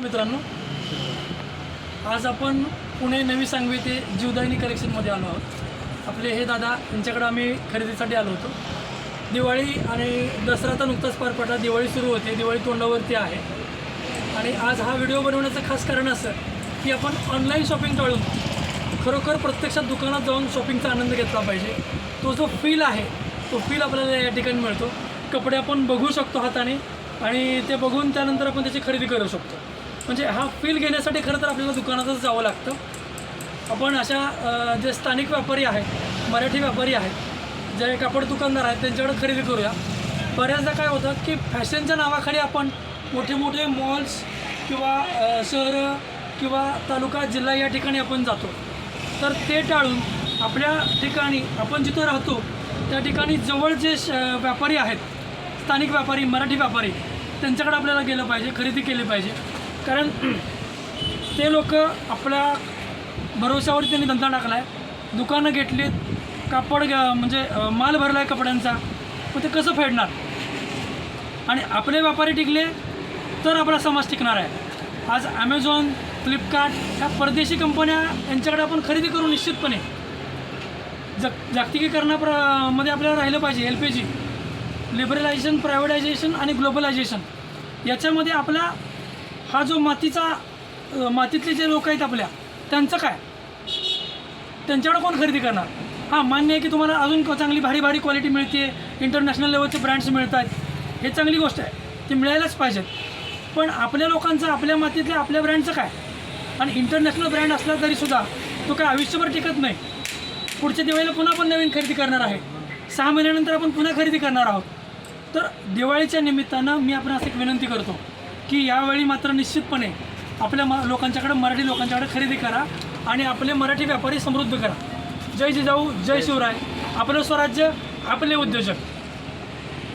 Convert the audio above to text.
मित्रांनो. आज आपण पुणे नवी सांगवी ते जीवदायिनी कलेक्शनमध्ये आलो आहोत. आपले हे दादा यांच्याकडे आम्ही खरेदीसाठी आलो होतो. दिवाळी आणि दसरा तर नुकताच पार पडला. दिवाळी सुरू होते. दिवाळी तोंडावरती आहे. आणि आज हा व्हिडिओ बनवण्याचं खास कारण असं की आपण ऑनलाईन शॉपिंग टाळून खरोखर प्रत्यक्षात दुकानात जाऊन शॉपिंगचा आनंद घेतला पाहिजे. तो जो फील आहे तो फील आपल्याला या ठिकाणी मिळतो. कपडे आपण बघू शकतो हाताने आणि ते बघून त्यानंतर आपण त्याची खरेदी करू शकतो. म्हणजे हा फील घेण्यासाठी खरं तर आपल्याला दुकानातच जावं लागतं. आपण अशा जे स्थानिक व्यापारी आहेत मराठी व्यापारी आहेत जे कापड दुकानदार आहेत त्यांच्याकडे खरेदी करूया. बऱ्याचदा काय होतं की फॅशनच्या नावाखाली आपण मोठे मोठे मॉल्स किंवा शहरं किंवा तालुका जिल्हा या ठिकाणी आपण जातो. तर ते टाळून आपल्या ठिकाणी आपण जिथं राहतो त्या ठिकाणी जवळ जे श व्यापारी आहेत स्थानिक व्यापारी मराठी व्यापारी त्यांच्याकडे आपल्याला गेलं पाहिजे खरेदी केली पाहिजे. कारण ते लोक आपल्या भरोश्यावर त्यांनी धंदा टाकला आहे दुकानं घेतलीत कापड घ्या- म्हणजे माल भरला आहे कपड्यांचा मग ते कसं फेडणार? आणि आपले व्यापारी टिकले तर आपला समाज टिकणार आहे. आज ॲमेझॉन फ्लिपकार्ट ह्या परदेशी कंपन्या यांच्याकडे आपण खरेदी करू निश्चितपणे. जग जागतिकीकरणाप्रमध्ये आपल्याला राहिलं पाहिजे L P G. Liberalisation privatisation आणि ग्लोबलायझेशन. याच्यामध्ये आपला हा जो मातीचा मातीतले जे लोक आहेत आपल्या त्यांचं काय? त्यांच्याकडे कोण खरेदी करणार? हां मान्य आहे की तुम्हाला अजून क- चांगली भारी भारी क्वालिटी मिळते इंटरनॅशनल लेवलचे ब्रँड्स मिळतात. हे चांगली गोष्ट आहे. ती मिळायलाच पाहिजेत. पण आपल्या लोकांचं आपल्या मातीतल्या आपल्या ब्रँडचं काय? आणि इंटरनॅशनल ब्रँड असला तरीसुद्धा तो काय आयुष्यभर टिकत नाही. पुढच्या दिवाळीला पुन्हा आपण नवीन खरेदी करणार आहे. सहा महिन्यानंतर आपण पुन्हा खरेदी करणार आहोत. तर दिवाळीच्या निमित्तानं मी आपण असं एक विनंती करतो. की यावेळी मात्र निश्चितपणे आपल्या म लोकांच्याकडे मराठी लोकांच्याकडे खरेदी करा आणि आपले मराठी व्यापारी समृद्ध करा. जय जिजाऊ जय शिवराय. आपलं स्वराज्य आपले उद्योजक.